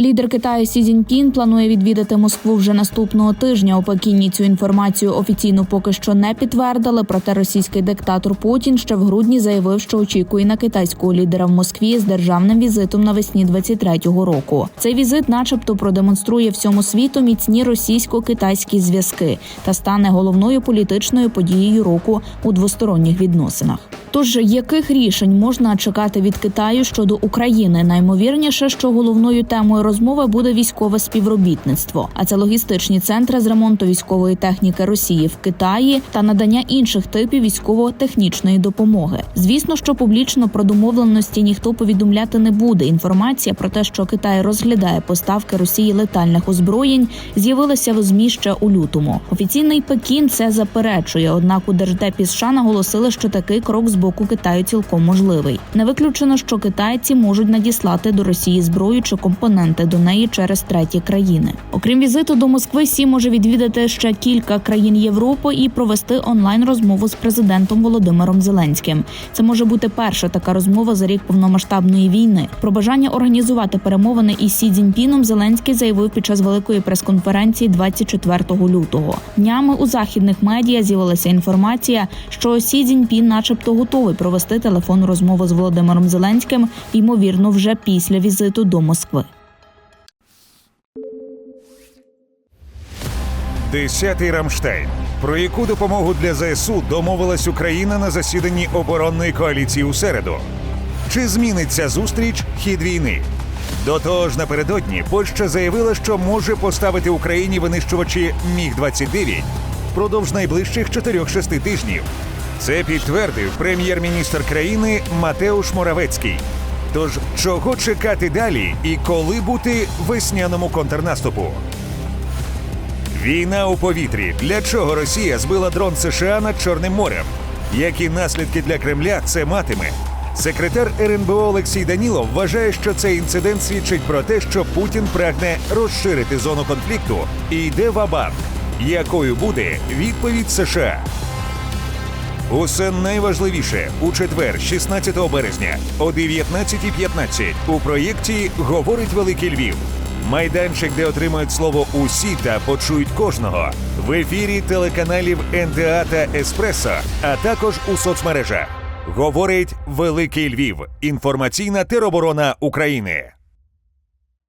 Лідер Китаю Сі Цзіньпін планує відвідати Москву вже наступного тижня. У Пекіні цю інформацію офіційно поки що не підтвердили. Проте російський диктатор Путін ще в грудні заявив, що очікує на китайського лідера в Москві з державним візитом навесні 23-го року. Цей візит, начебто, продемонструє всьому світу міцні російсько-китайські зв'язки та стане головною політичною подією року у двосторонніх відносинах. Тож яких рішень можна чекати від Китаю щодо України? Наймовірніше, що головною темою розмови буде військове співробітництво, а це логістичні центри з ремонту військової техніки Росії в Китаї та надання інших типів військово-технічної допомоги. Звісно, що публічно про домовленості ніхто повідомляти не буде. Інформація про те, що Китай розглядає поставки Росії летальних озброєнь, з'явилася в ЗМІ ще у лютому. Офіційний Пекін це заперечує. Однак у держдепі США наголосили, що такий крок з боку Китаю цілком можливий. Не виключено, що китайці можуть надіслати до Росії зброю чи компоненти до неї через треті країни. Окрім візиту до Москви, Сі може відвідати ще кілька країн Європи і провести онлайн розмову з президентом Володимиром Зеленським. Це може бути перша така розмова за рік повномасштабної війни. Про бажання організувати перемовини із Сі Цзіньпіном Зеленський заявив під час великої прес-конференції 24 лютого. Днями у західних медіа з'явилася інформація, що Сі Цзіньпін, начебто, готовий провести телефонну розмову з Володимиром Зеленським, ймовірно, вже після візиту до Москви. Десятий Рамштайн. Про яку допомогу для ЗСУ домовилась Україна на засіданні оборонної коаліції у середу? Чи зміниться зустріч хід війни? До того ж, напередодні Польща заявила, що може поставити Україні винищувачі Міг 29 впродовж найближчих 4-6 тижнів. Це підтвердив прем'єр-міністр країни Матеуш Моравецький. Тож чого чекати далі і коли бути весняному контрнаступу? Війна у повітрі. Для чого Росія збила дрон США над Чорним морем? Які наслідки для Кремля це матиме? Секретар РНБО Олексій Данілов вважає, що цей інцидент свідчить про те, що Путін прагне розширити зону конфлікту і йде в абанк. Якою буде відповідь США? Усе найважливіше у четвер, 16 березня, о 19.15 у проєкті Говорить Великий Львів. Майданчик, де отримають слово усі та почують кожного в ефірі телеканалів НТА та Еспресо, а також у соцмережах. Говорить Великий Львів. Інформаційна тероборона України.